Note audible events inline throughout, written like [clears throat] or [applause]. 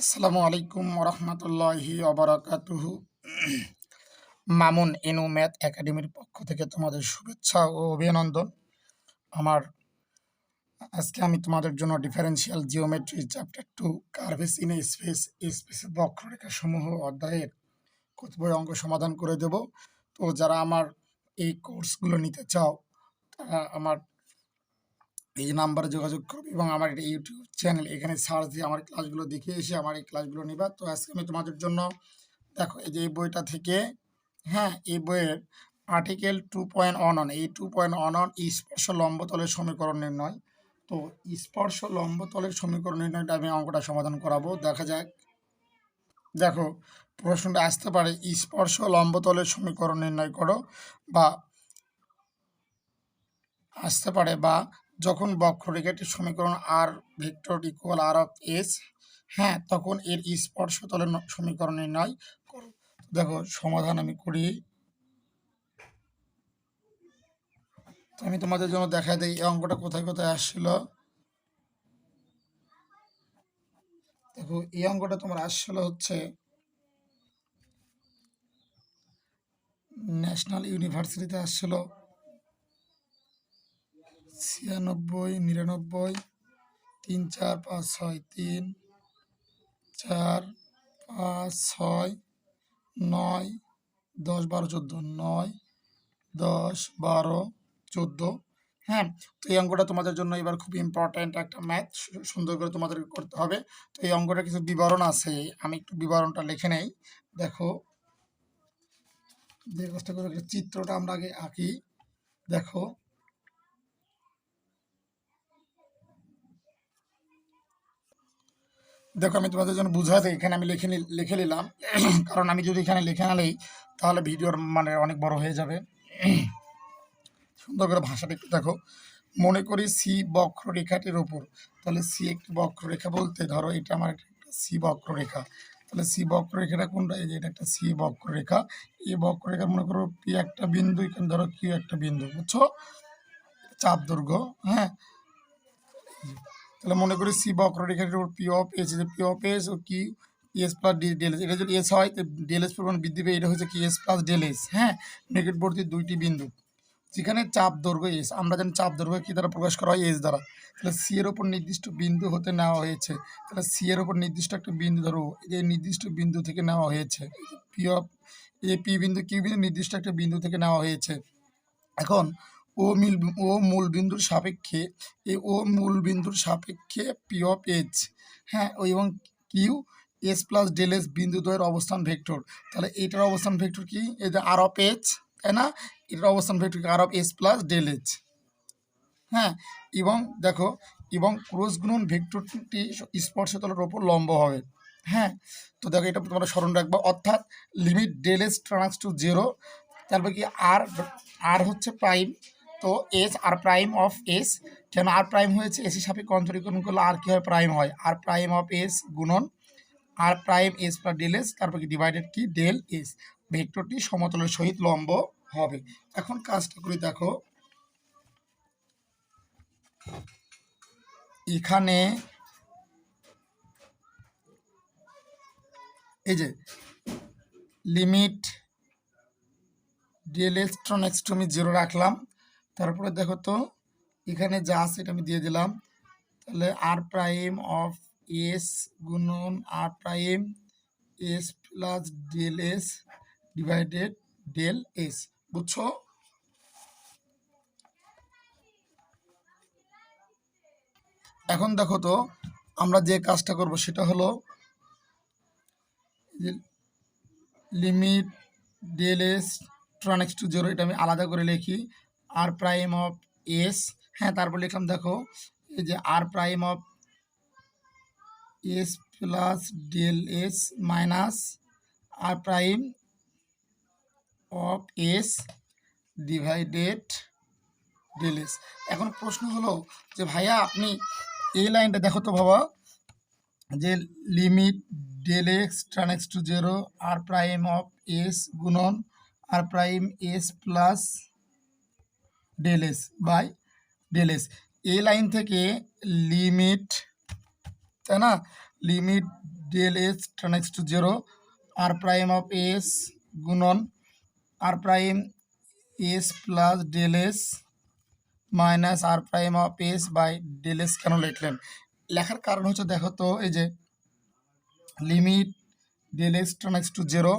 আসসালামু আলাইকুম রহমতুল্লাহি অবরাকাতুহু মামুন এনু ম্যাথ একাডেমির পক্ষ থেকে তোমাদের শুভেচ্ছা ও অভিনন্দন। আমার আজকে আমি তোমাদের জন্য differential geometry chapter two curves in space space বক্ররেখা সমূহ অধ্যায়ের কতিপয় অঙ্ক সমাধান করে দেব। তো যারা আমার এই কোর্সগুলো নিতে চাও, তারা আমার এই নাম্বারে যোগাযোগ করবে এবং আমার এটা ইউটিউব চ্যানেল, এখানে সার্চ দিয়ে আমার ক্লাসগুলো দেখে এসে আমার এই ক্লাসগুলো নিবা। তো আজকে আমি তোমাদের জন্য, দেখো এই যে এই বইটা থেকে হ্যাঁ এই বইয়ের article two point on on এই টু পয়েন্ট অন অন স্পর্শ লম্বতলের সমীকরণ নির্ণয়। তো স্পর্শ লম্বতলের সমীকরণ নির্ণয়টা আমি অঙ্কটা সমাধান করাবো, দেখা যাক। দেখো, প্রশ্নটা আসতে পারে, স্পর্শ লম্বতলের সমীকরণ নির্ণয় করো বা, আসতে পারে বা যখন বক্ররেখাটির সমীকরণ R vector equal R of S হ্যাঁ তখন এর স্পর্শ তলের সমীকরণ নির্ণয় করো। দেখো, সমাধান আমি করি। আমি তোমাদের জন্য দেখাই দিই এই অঙ্কটা কোথায় কোথায় আসছিল? দেখো, এই অঙ্কটা তোমার আসছিল হচ্ছে ন্যাশনাল ইউনিভার্সিটিতে আসছিল। ছিয়ানব্বই, নিরানব্বই, তিন, চার, পাঁচ, ছয়, তিন, চার, পাঁচ, ছয়, নয়, দশ, বারো, চোদ্দ, নয়, দশ, বারো, চোদ্দ। হ্যাঁ তো এই অঙ্কটা তোমাদের জন্য এবার খুব ইম্পর্ট্যান্ট একটা ম্যাথ সুন্দর করে তোমাদেরকে করতে হবে। তো এই অঙ্কটা কিছু বিবরণ আছে, আমি একটু বিবরণটা লিখে নেই। দেখো যে চিত্রটা আমরা আগে আঁকি। দেখো দেখো, আমি তোমাদের জন্য বুঝাতে এখানে আমি লিখে লিখে নিলাম। [clears throat] কারণ আমি যদি এখানে লিখে না নিই, তাহলে ভিডিওর মানে অনেক বড় হয়ে যাবে। [clears throat] সুন্দর করে ভাষাটা একটু দেখো। মনে করি সি বক্ররেখাটির ওপর। তাহলে সি একটি বক্ররেখা বলতে ধরো, এটা আমার একটা সি বক্ররেখা। তাহলে সি বক্ররেখাটা কোনটা? এই যে এটা একটা সি বক্ররেখা। এই বক্ররেখা মনে করো পি একটা বিন্দু, এখানে ধরো কিউ একটা বিন্দু, বুঝছ? চাপ দৈর্ঘ্য হ্যাঁ? তাহলে মনে করি সি বক্ররেখাটির উপর P of S P of S ও কি S plus D del S এটা যদি এস হয়, তো ডেল এস পরিমাণ বৃদ্ধি পেয়ে এটা হচ্ছে কি এস প্লাস ডেল এস হ্যাঁ? নিকটবর্তী দুইটি বিন্দু। যেখানে চাপ দৈর্ঘ্য এস আমরা জানি চাপ দৈর্ঘ্য কী দ্বারা প্রকাশ করা হয়? এস দ্বারা। তাহলে সি এর ওপর নির্দিষ্ট বিন্দু হতে নেওয়া হয়েছে। তাহলে সি এর ওপর নির্দিষ্ট একটা বিন্দু ধরো, এই নির্দিষ্ট বিন্দু থেকে নেওয়া হয়েছে। পি অফ এ পি বিন্দু কিউ বিন্দু নির্দিষ্ট একটা বিন্দু থেকে নেওয়া হয়েছে। এখন ও মিল, ও মূল বিন্দুর সাপেক্ষে এই ও মূল বিন্দুর সাপেক্ষে পি অফ এইচ হ্যাঁ এবং Q, S plus del S বিন্দু দ্বয়ের অবস্থান ভেক্টর। তাহলে এটার অবস্থান ভেক্টর কি? যে আর অফ এইচ তাই না? এটার অবস্থান ভেক্টর কি? R of S plus del H হ্যাঁ এবং দেখো, এবং ক্রস গুণন ভেক্টরটি স্পর্শতলের ওপর লম্ব হবে। হ্যাঁ তো দেখো, এটা তোমরা স্মরণ রাখবা। অর্থাৎ limit del S tends to zero, তারপর কি? আর আর হচ্ছে প্রাইম। তো S R prime of S কেন আর প্রাইম হয়েছে? এসি সাপেক্ষে অন্তরীকরণ করলে আর কী হয়? প্রাইম হয়। আর প্রাইম অফ এস গুণন R prime S plus del S তারপর কি ডিভাইডেড কি? ডেল এস ভেক্টরটি সমতলের সহিত লম্ব হবে। এখন কাজটা করে দেখো। এখানে এই যে limit D L S tends আমি জিরো রাখলাম। তারপরে দেখো তো, এখানে যা আছে এটা আমি দিয়ে দিলাম। তাহলে আর প্রাইম অফ এস গুণন R prime S plus del S divided del S বুঝছ? এখন দেখো তো, আমরা যে কাজটা করব সেটা হলো limit del S tends to zero এটা আমি আলাদা করে লিখি। আর প্রাইম অফ এস হ্যাঁ তারপর লিখলাম, দেখো, এই যে R prime of S plus del S minus R prime of S divided del S এখন প্রশ্ন হলো যে, ভাইয়া, আপনি এই লাইনটা দেখো তো বাবা, যে limit del X tends to zero R prime of S গুণন R prime S plus del S by del S এই লাইন থেকে লিমিট তাই না? Limit del S tends to zero R prime of S গুণন R prime S plus del S minus R prime of S by del S কেন লিখলেন? লেখার কারণ হচ্ছে, দেখো তো, এই যে limit del X tends to zero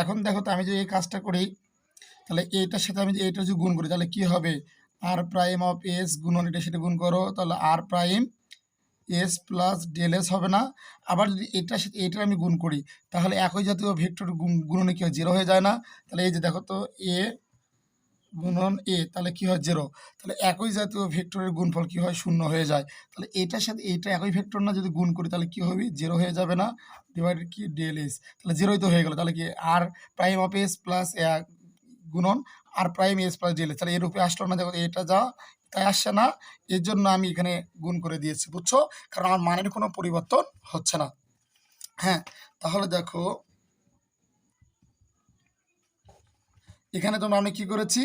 এখন দেখো তো আমি যদি এই কাজটা করি তাহলে এইটার সাথে আমি এইটা যদি গুণ করি, তাহলে কি হবে? আর প্রাইম অফ এস গুণন এটা সেটা গুণ করো, তাহলে R prime S plus del S হবে না। আবার যদি এটার সাথে এইটার আমি গুণ করি, তাহলে একই জাতীয় ভেক্টর গুণনে কি হয়? জিরো হয়ে যায় না। তাহলে এই যে দেখো তো এ গুণন এ তাহলে কি হয়? জিরো তাহলে একই জাতীয় ভেক্টরের গুণফল কি হয়? শূন্য হয়ে যায়। তাহলে এটার সাথে এইটা একই ভেক্টর না যদি গুণ করি, তাহলে কি হবে? জিরো হয়ে যাবে না। ডিভাইডেড কি? ডেল এস তাহলে জিরোই তো হয়ে গেল। তাহলে কি? R prime of S plus গুণন R prime S plus del S তাহলে এর উপরে আসলো না, দেখো এটা যা, তাই আসছে না এর জন্য আমি এখানে গুণ করে দিয়েছি, বুঝছ? কারণ আমার মানের কোনো পরিবর্তন হচ্ছে না। হ্যাঁ তাহলে দেখো, এখানে তোমরা আমি কি করেছি?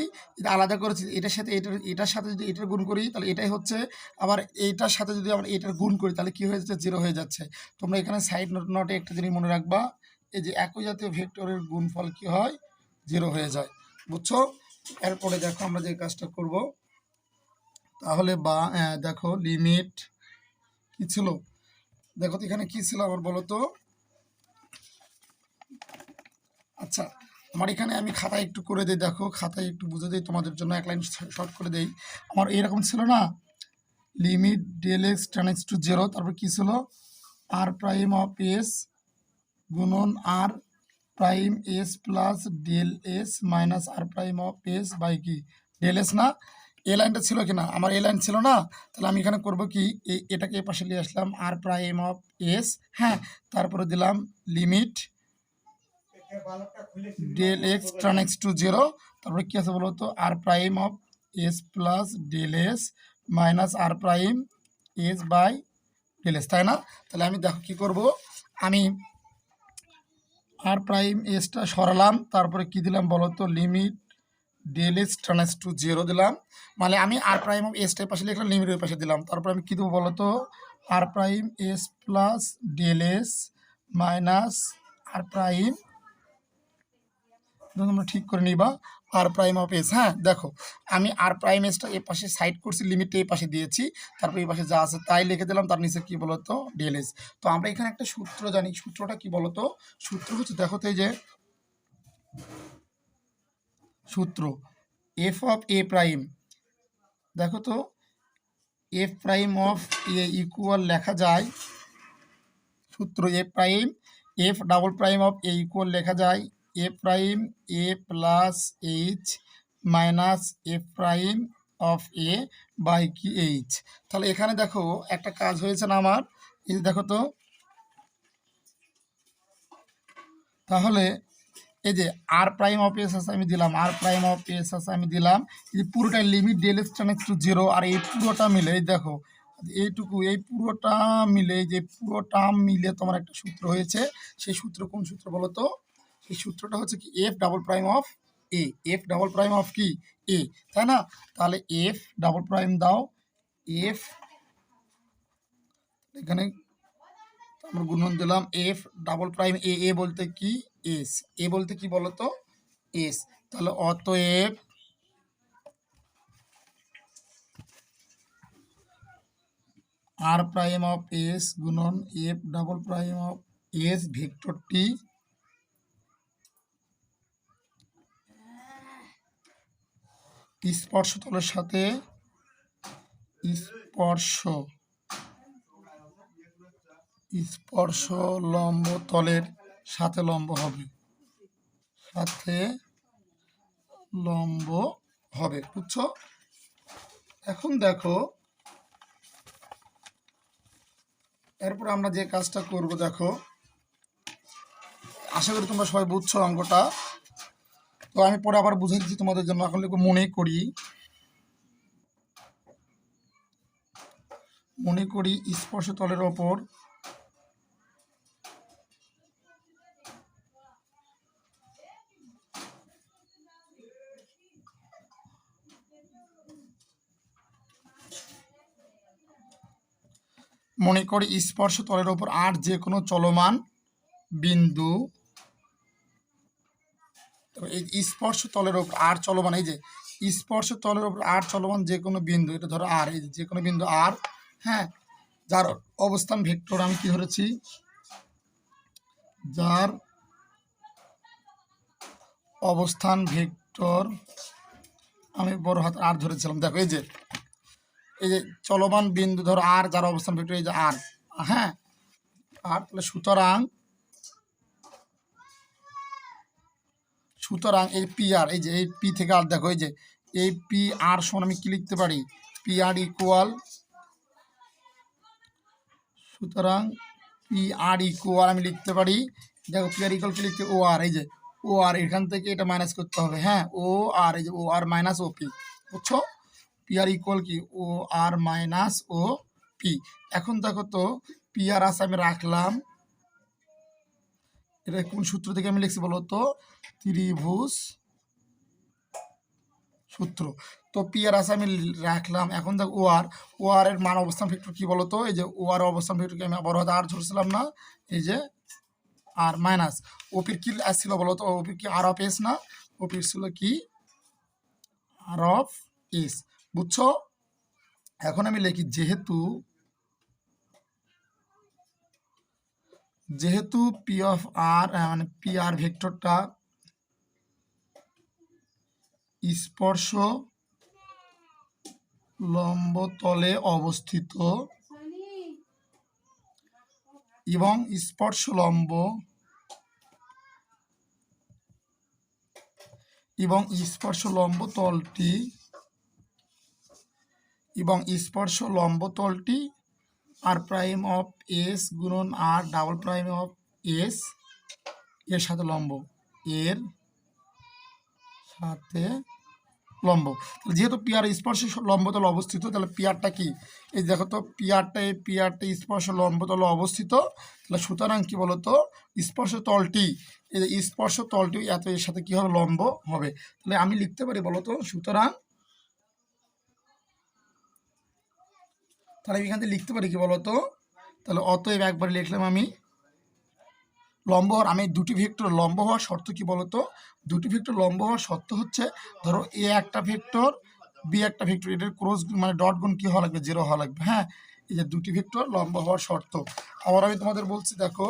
আলাদা করেছি, এটার সাথে, এটার এটার সাথে যদি এটার গুণ করি, তাহলে এটাই হচ্ছে, আবার এইটার সাথে যদি আমরা এটার গুণ করি, তাহলে কি হয়ে যাচ্ছে? জিরো হয়ে যাচ্ছে। তোমরা এখানে সাইড নোট নোটে একটা জিনিস মনে রাখবা, এই যে একই জাতীয় ভেক্টরের গুণফল কি হয়? জিরো হয়ে যায়। বুঝছ? এরপরে দেখো আমরা যে কাজটা করব। তাহলে বা দেখো লিমিট কি ছিল? দেখো তো এখানে কি ছিল আমার বলো তো? আচ্ছা আমার এখানে আমি খাতায় একটু করে দিই, দেখো, খাতায় একটু বুঝে দিই, তোমাদের জন্য এক লাইন শর্ট করে দেই। আমার এরকম ছিল না? Limit del X tends to zero তারপর কী ছিল? আর প্রাইম অফ এস গুণন R prime S plus del S minus R prime of S by কি ডেল এস না? এ লাইনটা ছিল কি না? আমার এ লাইন ছিল না। তাহলে আমি এখানে করব কি? এটাকে এ পাশে নিয়ে আসলাম। আর প্রাইম অফ এস হ্যাঁ তারপরে দিলাম limit del X tends to zero তারপরে কী আছে বলো তো? R prime of S plus del S minus R prime S by del S তাই না? তাহলে আমি দেখো কী করব? আমি আর প্রাইম এসটা সরালাম, তারপরে কি দিলাম বলো তো? লিমিট এস ট্রান টু জিরো দিলাম। মানে আমি আর প্রাইম অফ এসটার পাশে লিখলাম লিমিটের পাশে দিলাম। তারপরে আমি কী দেবো বলো তো? R prime S plus del S minus R prime তোমরা ঠিক করে নিবা আর প্রাইম অফ এস হ্যাঁ? দেখো, আমি আর প্রাইম এসটা এ পাশে সাইড করছি লিমিটটা এই পাশে দিয়েছি, তারপর এই পাশে যা আছে তাই লিখে দিলাম, তার নিচে কি বলতো? ডেল এস তো আমরা এখানে একটা সূত্র জানি, সূত্রটা কি বলতো? সূত্র হচ্ছে, দেখো তো যে, সূত্র এফ অফ এ প্রাইম দেখো তো F prime of A equal লেখা যায়, সূত্র A prime F double prime of A equal লেখা যায় A prime, A plus H minus A prime of A by কি এইচ। তাহলে এখানে দেখো একটা কাজ হয়েছে না আমার? এই দেখো তো। তাহলে এই যে আর প্রাইম অফ এস আছে আমি দিলাম, আর প্রাইম অফ এস আছে আমি দিলাম। এই যে পুরোটাই limit del X to zero আর এই পুরোটা মিলে, এই দেখো, এইটুকু, এই পুরোটা মিলে যে পুরোটা মিলে তোমার একটা সূত্র হয়েছে। সেই সূত্র কোন সূত্র বলো তো? সেই সূত্রটা হচ্ছে কি F double prime of A F double prime of কি? এ তাই না? তাহলে এফ ডাবল প্রাইম দাও এফ এখানে আমরা গুণন দিলাম F double prime A A বলতে কি? এস এ বলতে কি বলতো? এস তাহলে অতএব আর প্রাইম অফ এস গুণন f double prime of s ভেক্টরটি স্পর্শতলের সাথে স্পর্শ স্পর্শ লম্ব তলের সাথে লম্ব হবে। সাথে লম্ব হবে, বুঝছ? এখন দেখো, এরপর আমরা যে কাজটা করব, দেখো। আশা করি তোমরা সবাই বুঝছ অঙ্কটা। তো আমি পরে আবার বুঝে দিচ্ছি তোমাদের জন্য। এখন মনে করি। মনে করি স্পর্শ তলের ওপর। মনে করি স্পর্শ তলের ওপর আর যে কোনো চলমান বিন্দু এই স্পর্শ তলের ওপর আর চলমান, এই যে স্পর্শ তলের ওপর আর চলমান যে কোনো বিন্দু, এটা ধরো আর, এই যে কোনো বিন্দু আর হ্যাঁ যার অবস্থান ভেক্টর আমি কি ধরেছি? যার অবস্থান ভেক্টর আমি বড় হাত আর ধরেছিলাম। দেখো, এই যে এই যে চলমান বিন্দু ধরো আর, যার অবস্থান ভেক্টর এই যে আর হ্যাঁ আর তাহলে সুতরাং সুতরাং এই পি আর এই যে, এই পি থেকে আর দেখো, এই যে, এই পি আর সমান আমি কি লিখতে পারি? পি আর ইকুয়াল সুতরাং পি আর ইকুয়াল আমি লিখতে পারি, দেখো পি আর ইকুয়াল কি লিখতে ও আর এই যে ও আর এখান থেকে এটা মাইনাস করতে হবে হ্যাঁ ও আর এই যে O R minus O P বুঝছ? পি আর ইকুয়াল কি? O R minus O P এখন দেখো তো পি আর আছে আমি রাখলাম এটা কোন সূত্র থেকে আমি লিখছি বলো তো? ত্রিভুজ সূত্র। তো পি আর আছে আমি রাখলাম। এখন দেখ ও আর ও আর এর মান অবস্থান কি বলো তো? এই যে ও আর অবস্থান ভেক্টরকে আমি বড় হাতে আর ধরছিলাম না। এই যে আর মাইনাস ওপির কি আসছিল বলো তো? ওপির কি আর অফ এস না? ওপির ছিল কি? আর অফ এস বুঝছ? এখন আমি লিখি যেহেতু যেহেতু পি অফ আর মানে পি আর ভেক্টরটা স্পর্শ লম্ব তলে অবস্থিত এবং স্পর্শ লম্ব এবং স্পর্শ লম্ব তলটি এবং স্পর্শ লম্ব তলটি আর প্রাইম অফ এস গুণন r double prime of s এর সাথে লম্ব। এর সাথে লম্ব। তাহলে যেহেতু পিয়ার স্পর্শ লম্বতল অবস্থিত, তাহলে পিয়ারটা কি? এই দেখো তো, পিয়ারটা, এই পিয়ারটা স্পর্শ লম্বতল অবস্থিত। তাহলে সুতরাং কি বলতো? স্পর্শ তলটি, এই স্পর্শ তলটি এত এর সাথে কি হবে লম্ব হবে? তাহলে আমি লিখতে পারি বলতো, সুতরাং তাহলে আমি এখান থেকে লিখতে পারি কি বলতো? তাহলে অতএব একবার লিখলাম আমি লম্ব হওয়ার, আমি দুটি ভেক্টর লম্ব হওয়ার শর্ত কি বলতো? দুটি ভেক্টর লম্ব হওয়ার শর্ত হচ্ছে, ধরো এ একটা ভেক্টর বি একটা ভেক্টর, এটার ক্রস মানে ডট গুণ কি হওয়া লাগবে? জিরো হওয়া লাগবে হ্যাঁ? এই যে দুটি ভেক্টর লম্ব হওয়ার শর্ত। আবার আমি তোমাদের বলছি, দেখো,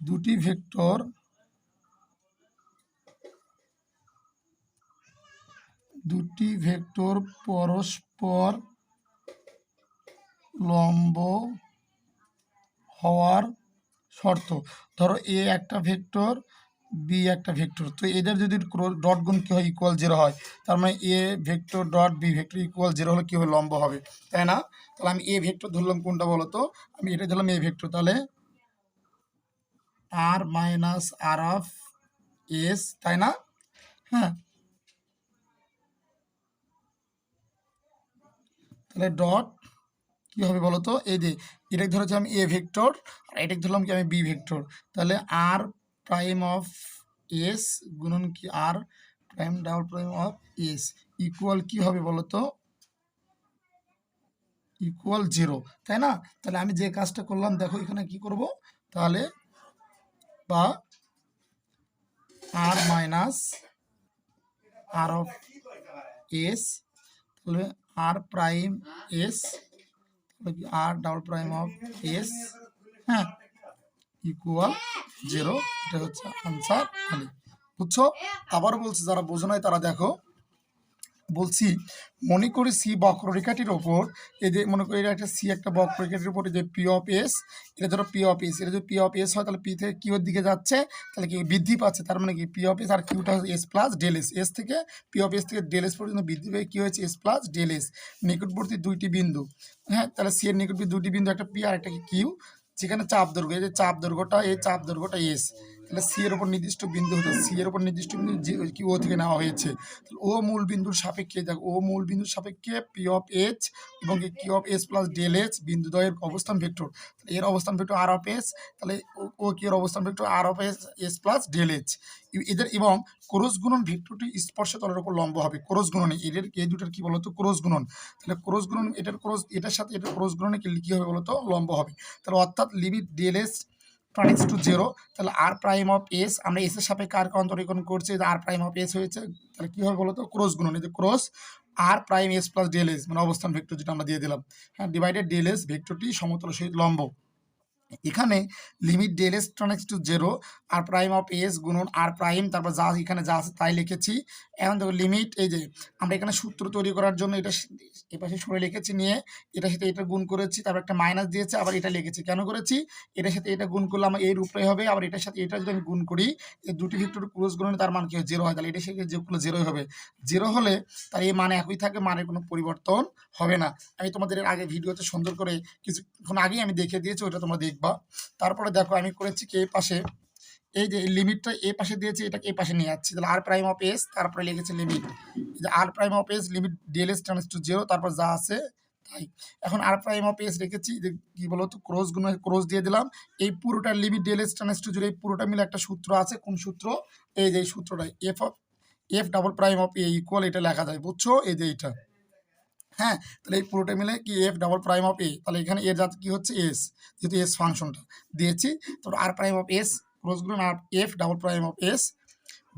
দুটি ভেক্টর দুটি ভেক্টর পরস্পর লম্ব হওয়ার শর্ত। ধরো এ একটা ভেক্টর বি একটা ভেক্টর। তো এদের যদি ডট গুণ কী হয় ইকুয়াল জিরো হয়, তার মানে a vector dot b vector equal zero হলে কী হবে? লম্ব হবে। তাই না? তাহলে আমি এ ভেক্টর ধরলাম কোনটা বলো তো? আমি এটা ধরলাম এ ভেক্টর। তাহলে r minus r of s তাই না? হ্যাঁ। তাহলে ডট কী হবে বলো তো এই যে এটাকে ধরেছি আমি এ ভেক্টর আর এটাকে ধরলাম কি আমি বি ভেক্টর তাহলে আর প্রাইম অফ এস গুণন কি r prime double prime of s equal কি হবে বলো তো ইকুয়াল জিরো তাই না? তাহলে আমি যে কাজটা করলাম, দেখো এখানে কি করব? তাহলে বা r minus r of s তাহলে r prime s r double prime of s হ্যাঁ ইকুয়াল জিরো এটা হচ্ছে আনসার বুঝছ? আবার বলছি, যারা বোঝো নাই, তারা দেখো। বলছি, মনে করি সি বক্ররেখাটির ওপর এই যে মনে করি এটা একটা সি একটা বক্ররেখাটির ওপর যে পি অফ এস, এটা ধরো পি অফ এস, এটা যদি পি অফ এস হয়, তাহলে পি থেকে কিউর দিকে যাচ্ছে, তাহলে কি বৃদ্ধি পাচ্ছে, তার মানে কি পি অফ এস আর কিউটা s plus del s s থেকে পি অফ এস থেকে ডেল এস পর্যন্ত বৃদ্ধি পেয়ে কী হয়েছে? এস প্লাস ডেল এস, নিকটবর্তী দুইটি বিন্দু হ্যাঁ তাহলে সি এর নিকটবর্তী দুইটি বিন্দু, একটা পি আর একটা কিউ, যেখানে চাপ দৈর্ঘ্য, এই যে চাপ দৈর্ঘ্যটা, এই চাপ দৈর্ঘ্যটা এস তাহলে সি এর উপর নির্দিষ্ট বিন্দু হচ্ছে সি এর উপর নির্দিষ্ট বিন্দু যে কি ও থেকে নেওয়া হয়েছে। ও মূল বিন্দুর সাপেক্ষে দেখো ও মূল বিন্দুর সাপেক্ষে পি অফ এইচ এবং কি of s plus del H বিন্দুদ্বয়ের অবস্থান ভেক্টর। এর অবস্থান ভেক্টর আর অফ এস তাহলে ও- কি এর অবস্থান vector r of s s plus del H এদের এবং ক্রস গুণন ভেক্টরটি স্পর্শ তলের উপর লম্ব হবে, ক্রস গুণনে। এদের এই দুটার কি বলতো? ক্রস গুণন। তাহলে ক্রস গুণন, এটার ক্রস, এটার সাথে, এটার ক্রস গুণনে কি কি হবে বলতো? লম্ব হবে। তাহলে অর্থাৎ limit del s tends to zero তাহলে আর প্রাইম অফ এস আমরা এস এর সাপেক্ষে আর অন্তরীকরণ করছি আর প্রাইম অফ এস হয়েছে, তাহলে কী হবে বলতো? ক্রস গুণন, এই যে cross r prime s plus del s মানে অবস্থান ভেক্টর যেটা আমরা দিয়ে দিলাম। হ্যাঁ ডিভাইডেড ডেল এস ভেক্টরটি সমতল সহিত লম্ব। এখানে limit del s tends to zero r prime of s গুণন আর প্রাইম তারপর যা এখানে যা আছে তাই লিখেছি। এখন দেখো লিমিট এই যে আমরা এখানে সূত্র তৈরি করার জন্য এটা এ পাশে সরে লিখেছি নিয়ে এটার সাথে এটা গুণ করেছি, তারপর একটা মাইনাস দিয়েছে, আবার এটা লিখেছি। কেন করেছি? এটার সাথে এটা গুণ করলে আমার এই রূপটাই হবে, আবার এটার সাথে এটা যদি আমি গুণ করি, এই দুটি ভিক্টর ক্রস গুণনে তার মান কি হয়? জিরো হয়। তাহলে এটার সাথে যেগুলো জিরোই হবে। জিরো হলে তার এই মানে একই থাকে, মানের কোনো পরিবর্তন হবে না। আমি তোমাদের এর আগে ভিডিওতে সুন্দর করে কিছুক্ষণ আগেই আমি দেখে দিয়েছি, ওটা তোমরা দেখবা। তারপরে দেখো আমি করেছি কি, এই পাশে এই যে লিমিটটা এ পাশে দিয়েছি, এটাকে এ পাশে নিয়ে যাচ্ছি। তাহলে আর প্রাইম অফ এস তারপরে লিখেছে লিমিট যে r prime of s limit del s tends to zero তারপর যা আছে তাই। এখন আর প্রাইম অফ এস রেখেছি, যে কি বলতো ক্রস গুণ ক্রস দিয়ে দিলাম। এই পুরোটা limit del s tends to zero এই পুরোটা মিলে একটা সূত্র আছে। কোন সূত্র? এই যে সূত্রটা f of f double prime of a equal এটা লেখা যায়, বুঝছ? এই যে এটা হ্যাঁ তাহলে এই পুরোটা মিলে কি f double prime of a তাহলে এখানে এর যাতে কি হচ্ছে? এস যেহেতু এস ফাংশনটা দিয়েছি তো আর প্রাইম অফ এস ক্রসগুলো আর f double prime of s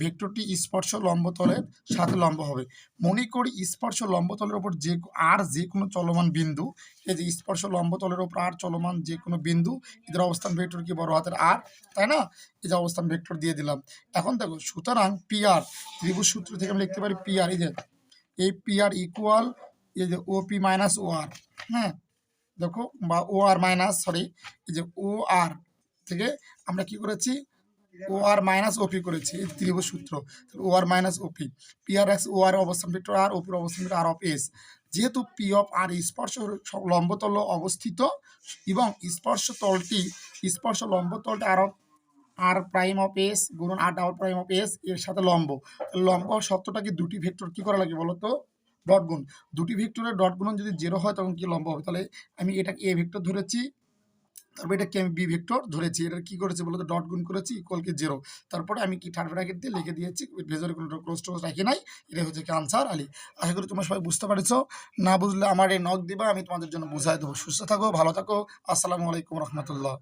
ভেক্টরটি স্পর্শ লম্বতলের সাথে লম্ব হবে। মনে করি স্পর্শ লম্বতলের ওপর যে আর যে কোনো চলমান বিন্দু, এই যে স্পর্শ লম্বতলের ওপর আর চলমান যে কোনো বিন্দু, এদের অবস্থান ভেক্টর কি বড় হাতের আর? তাই না? এই যে অবস্থান ভেক্টর দিয়ে দিলাম। এখন দেখো, সুতরাং পি আর ত্রিভুজ সূত্র থেকে আমি লিখতে পারি পি আর এই যে, এই পি আর ইকুয়াল এই যে ও পি মাইনাস ও আর হ্যাঁ? দেখো, বা ও আর মাইনাস সরি এই যে ও আর থেকে আমরা কি করেছি? ও আর মাইনাস ওপি করেছি, এই ত্রিভুজ সূত্র। O R minus OP P R x O R অবস্থান ভেক্টর আর ওপির অবস্থান ভেক্টর আর অফ এস যেহেতু পি অফ আর স্পর্শ লম্বতল অবস্থিত এবং স্পর্শ তলটি, স্পর্শ লম্বতলটা r of r prime of s গুণন r double prime of s এর সাথে লম্ব। লম্ব সত্যটাকে দুটি ভেক্টর কি করা লাগে বলো তো ডট গুণ। দুটি ভেক্টরের ডট গুণন যদি জিরো হয় তখন কি লম্ব হবে? তাহলে আমি এটাকে এ ভেক্টর ধরেছি। তারপর এটাকে আমি বি ভেক্টর ধরেছি এটা কি করেছি বলতো? ডট গুণ করেছি ইকুয়াল কি জিরো তারপরে আমি কি থার্ড ব্র্যাকেট দিয়ে লিখে দিয়েছি ভেজরে কোনো ক্লোজ টোজ রাখি নাই এটা হচ্ছে কি আনসার আলি। আশা করি তোমরা সবাই বুঝতে পারছ। না বুঝলে আমার এই নখ দিবা, আমি তোমাদের জন্য বুঝাই দেবো। সুস্থ থাকো, ভালো থাকো। আসসালামু আলাইকুম রহমতুল্লাহ।